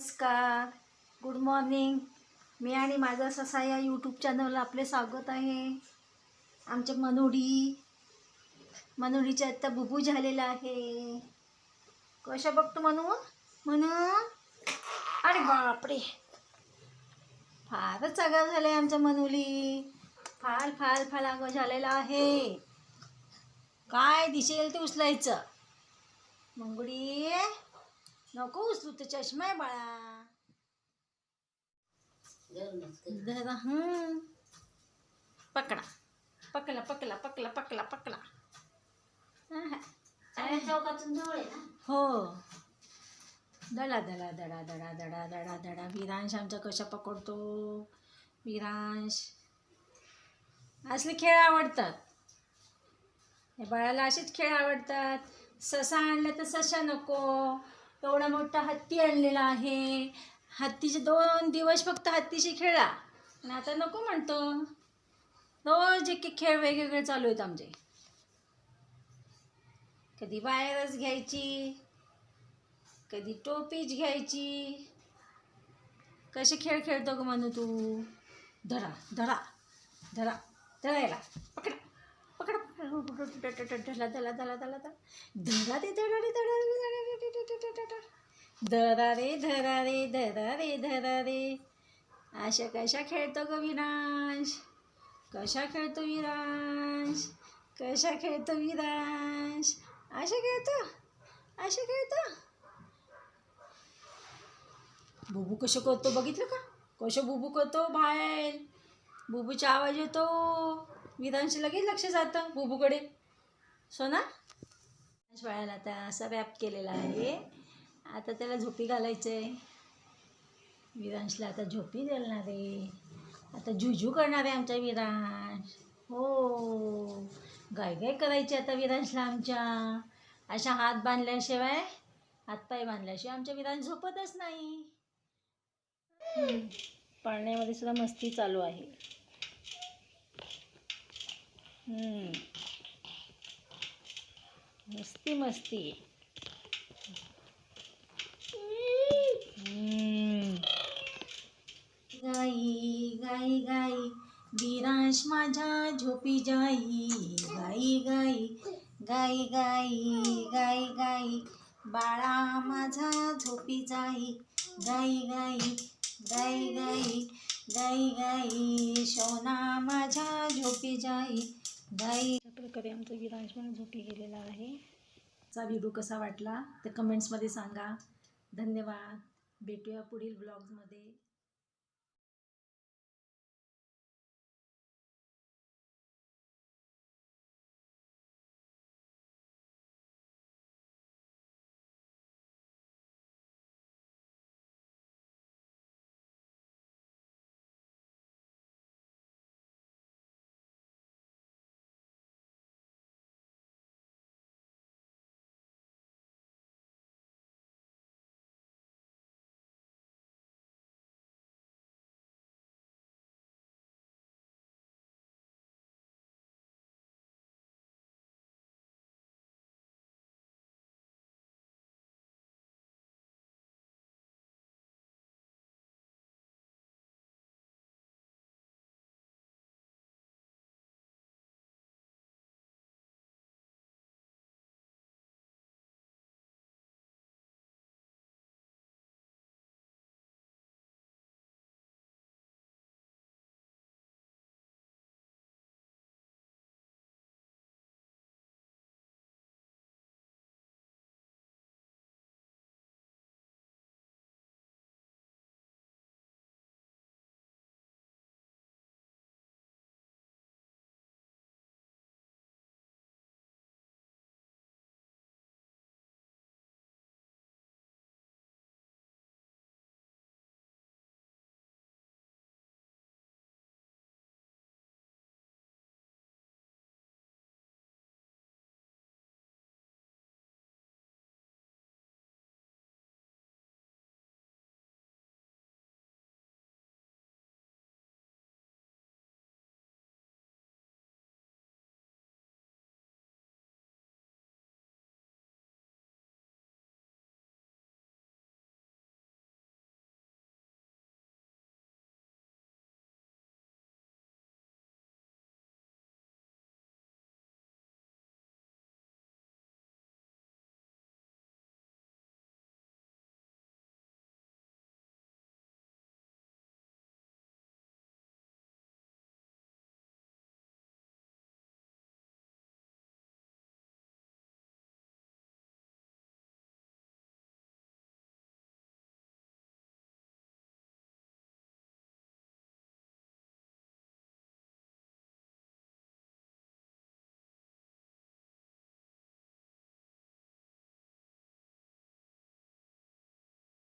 नमस्कार. Good morning मी आणि माझा ससा या यूट्यूब चॅनलला आपले स्वागत आहे. आमच्या मनोडी मनोडीच्या आत्ता बुबू झालेला आहे. कशा बघतो म्हणू म्हणू अरे बापरे. फारच आगाव झालं आहे आमच्या मनोली. फार फार फार आगाव झालेला आहे. काय दिसेल ते उचलायचं? मंगुडी? नको उचलू तर चष्मा आहे बाळा. जरा हं. पकडा. पकडला पकडला पकडला पकडला पकडला. आहा. चौकातून जवळ आहे ना? हो. दडा दडा दडा दडा दडा दडा दडा. विरांश आमचा कशा पकडतो? विरांश. असले खेळ आवडतात. बाळाला असेच खेळ आवडतात. ससा आणला तर ससा नको. एवढा मोठा हत्ती आणलेला आहे हत्तीचे दोन दिवस फक्त हत्तीशी खेळला आणि आता नको म्हणतो रोज एक एक खेळ वेगवेगळे चालू आहेत आमचे कधी वायरच घ्यायची कधी टोपीच घ्यायची कसे खेळ खेळतो ग म्हणू तू धरा धरा धरा धरायला पकडा पकडा पकडा धला धला धला धला धरा ते धडा धडा धरा रे धरा रे धरा रे धरा रे अशा कशा खेळतो ग विरांश कशा खेळतो विरांश कशा खेळतो विरांश अशा खेळतो? अशा खेळतो? बुबू कसं करतो बघितलं का? कसं बुबू करतो बाहेर? बुबूचा आवाज येतो. विधांश लगेच लक्ष जातं बुबूकडे. सोना? बाळाला आता असा रॅप केलेला आहे. आता त्याला झोपी घालायचं आहे विरांशला आता झोपी घालणार आहे आता जुजू करणार आहे आमचा विरांश. हो. गाय गाय करायची आता विरांशला आमच्या. अशा हात बांधल्याशिवाय हातपाय बांधल्याशिवाय आमच्या विरांश झोपतच नाही. पाळण्यामध्ये सुद्धा मस्ती चालू आहे. मस्ती मस्ती हम्म. गाई गाई गाई विरांश माझ्या झोपी जाई गाई गाई गाई गाई गाई गाई बाळा माझा झोपी जाई गाई गाई गाई गाई गाई गाई सोना माझ्या झोपी जाई गाई अशा प्रकारे आमचा विरांश पण झोपी गेलेला आहे चा व्हिडिओ कसा वाटला ते कमेंट्समध्ये सांगा. धन्यवाद. भेटूया पुढील ब्लॉग्समध्ये